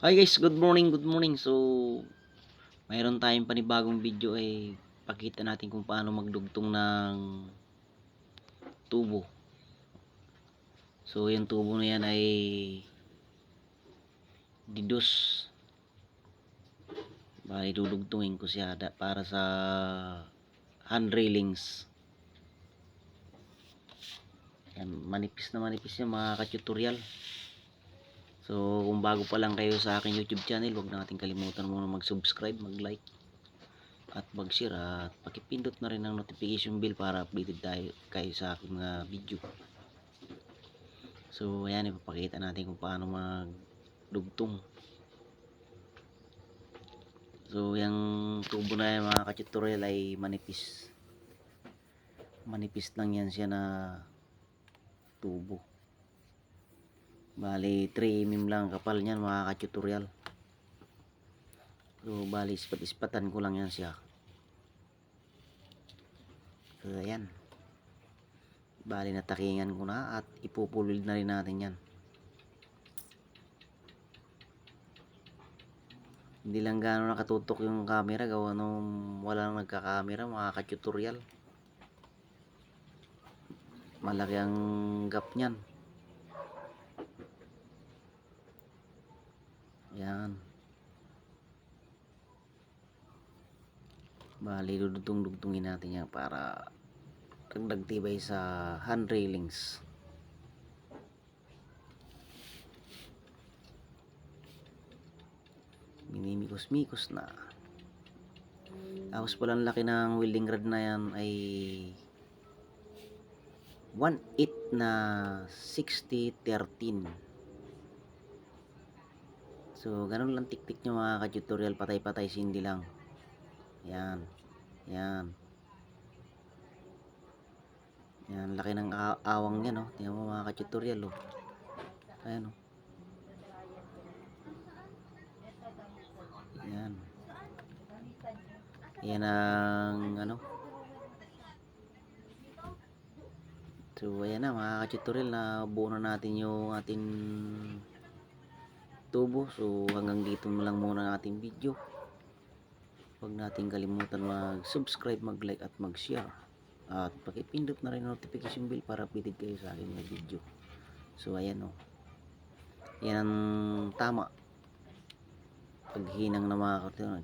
Hi guys, good morning, good morning. So, mayroon tayong panibagong video ay pakita natin kung paano magdugtong ng tubo. So, yung tubo na yan ay didus. Bali, dudugtungin ko siya para sa hand railings. Yan, manipis na manipis yan mga ka-tutorial. So, kung bago pa lang kayo sa aking YouTube channel, huwag natin kalimutan muna mag-subscribe, mag-like, at mag-share. At pakipindot na rin ang notification bell para updated tayo kayo sa aking mga video. So, ayan, ipapakita natin kung paano magdugtong. So, yung tubo na yan mga ka-tutorial ay manipis. Manipis lang yan siya na tubo. Bali, 3 mm lang kapal niyan mga ka-tutorial. So, bali, ispat-ispatan ko lang yan siya. So, ayan. Bali, natakingan ko na at ipupulid na rin natin yan. Hindi lang gano'n nakatutok yung camera gawa nung walang nagka-camera mga ka-tutorial. Malaki ang gap niyan. Yan. Bali, dudugtong-dugtungin natin yan para dagdag tibay sa hand railings. Minimikos-mikos na. Tapos palang laki ng welding rod na yan ay 1.8 na 60-13. So, ganun lang tiktik nyo mga ka-tutorial. Patay-patay sindi lang. Yan. Yan. Yan. Laki ng awang yan, oh. Tingnan mo mga ka-tutorial, oh. Ayan, oh. Yan. Yan ang, ano. So, ayan na mga ka-tutorial na buo na natin yung ating tubo. So hanggang dito na lang muna ang ating video. Huwag natin kalimutan mag-subscribe, mag-like at mag-share. At pakipindot na rin notification bell para updated kayo sa aking mga video. So ayan o. Yan ang tama. Paghinang na mga karton.